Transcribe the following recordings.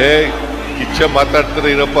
ಏ, ಕಿಚ್ಚ ಮಾತಾಡ್ತಾರೆ ಇರಪ್ಪ.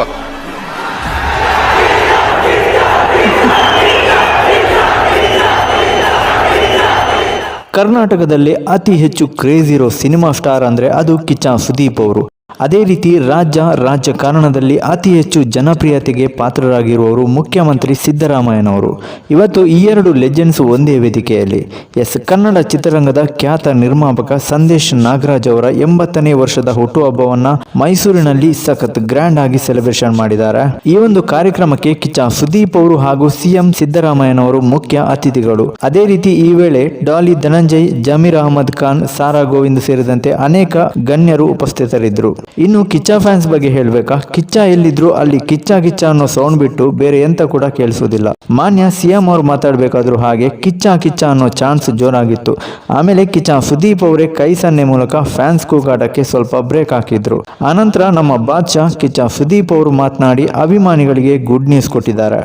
ಕರ್ನಾಟಕದಲ್ಲಿ ಅತಿ ಹೆಚ್ಚು ಕ್ರೇಜ್ ಇರೋ ಸಿನಿಮಾ ಸ್ಟಾರ್ ಅಂದ್ರೆ ಅದು ಕಿಚ್ಚ ಸುದೀಪ್ ಅವರು. ಅದೇ ರೀತಿ ರಾಜ್ಯ ರಾಜಕಾರಣದಲ್ಲಿ ಅತಿ ಹೆಚ್ಚು ಜನಪ್ರಿಯತೆಗೆ ಪಾತ್ರರಾಗಿರುವವರು ಮುಖ್ಯಮಂತ್ರಿ ಸಿದ್ದರಾಮಯ್ಯನವರು. ಇವತ್ತು ಈ ಎರಡು ಲೆಜೆಂಡ್ಸ್ ಒಂದೇ ವೇದಿಕೆಯಲ್ಲಿ. ಎಸ್. ಕನ್ನಡ ಚಿತ್ರರಂಗದ ಖ್ಯಾತ ನಿರ್ಮಾಪಕ ಸಂದೇಶ್ ನಾಗರಾಜ್ ಅವರ ಎಂಬತ್ತನೇ ವರ್ಷದ ಹುಟ್ಟುಹಬ್ಬವನ್ನು ಮೈಸೂರಿನಲ್ಲಿ ಸಖತ್ ಗ್ರ್ಯಾಂಡ್ ಆಗಿ ಸೆಲೆಬ್ರೇಷನ್ ಮಾಡಿದ್ದಾರೆ. ಈ ಒಂದು ಕಾರ್ಯಕ್ರಮಕ್ಕೆ ಕಿಚ್ಚ ಸುದೀಪ್ ಅವರು ಹಾಗೂ ಸಿಎಂ ಸಿದ್ದರಾಮಯ್ಯನವರು ಮುಖ್ಯ ಅತಿಥಿಗಳು. ಅದೇ ರೀತಿ ಈ ವೇಳೆ ಡಾಲಿ ಧನಂಜಯ್, ಜಮೀರ್ ಅಹಮದ್ ಖಾನ್, ಸಾರಾ ಗೋವಿಂದ್ ಸೇರಿದಂತೆ ಅನೇಕ ಗಣ್ಯರು ಉಪಸ್ಥಿತರಿದ್ದರು. ಇನ್ನು ಕಿಚ್ಚ ಫ್ಯಾನ್ಸ್ ಬಗ್ಗೆ ಹೇಳ್ಬೇಕಾ? ಕಿಚ್ಚ ಎಲ್ಲಿದ್ರು ಅಲ್ಲಿ ಕಿಚ್ಚ ಕಿಚ್ಚ ಅನ್ನೋ ಸೌಂಡ್ ಬಿಟ್ಟು ಬೇರೆ ಎಂತ ಕೂಡ ಕೇಳಿಸೋದಿಲ್ಲ. ಮಾನ್ಯ ಸಿಎಂ ಅವ್ರು ಮಾತಾಡ್ಬೇಕಾದ್ರು ಹಾಗೆ ಕಿಚ್ಚ ಕಿಚ್ಚ ಅನ್ನೋ ಚಾನ್ಸ್ ಜೋರಾಗಿತ್ತು. ಆಮೇಲೆ ಕಿಚ್ಚ ಸುದೀಪ್ ಅವರೇ ಕೈ ಸನ್ನೆ ಮೂಲಕ ಫ್ಯಾನ್ಸ್ ಕೂಗಾಟಕ್ಕೆ ಸ್ವಲ್ಪ ಬ್ರೇಕ್ ಹಾಕಿದ್ರು. ಆನಂತರ ನಮ್ಮ ಬಾದ್ಶಾ, ಕಿಚ್ಚ ಸುದೀಪ್ ಅವರು ಮಾತನಾಡಿ ಅಭಿಮಾನಿಗಳಿಗೆ ಗುಡ್ ನ್ಯೂಸ್ ಕೊಟ್ಟಿದ್ದಾರೆ.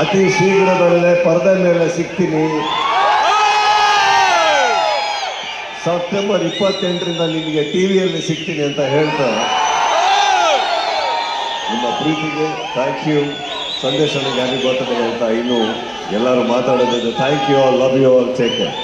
ಅತಿ ಶೀಘ್ರದಲ್ಲೇ ಪರದೆ ಮೇಲೆ ಸಿಗ್ತೀನಿ. ಸೆಪ್ಟೆಂಬರ್ ಇಪ್ಪತ್ತೆಂಟರಿಂದ ನಿಮಗೆ ಟಿ ವಿಯಲ್ಲಿ ಸಿಗ್ತೀನಿ ಅಂತ ಹೇಳ್ತಾರೆ. ನಿಮ್ಮ ಪ್ರೀತಿಗೆ ಥ್ಯಾಂಕ್ ಯು ಸಂದೇಶ ನನಗೆ ಬರ್ತಾರೆ ಅಂತ ಇನ್ನು ಎಲ್ಲರೂ ಮಾತಾಡೋದಿದೆ thank you all love you all take care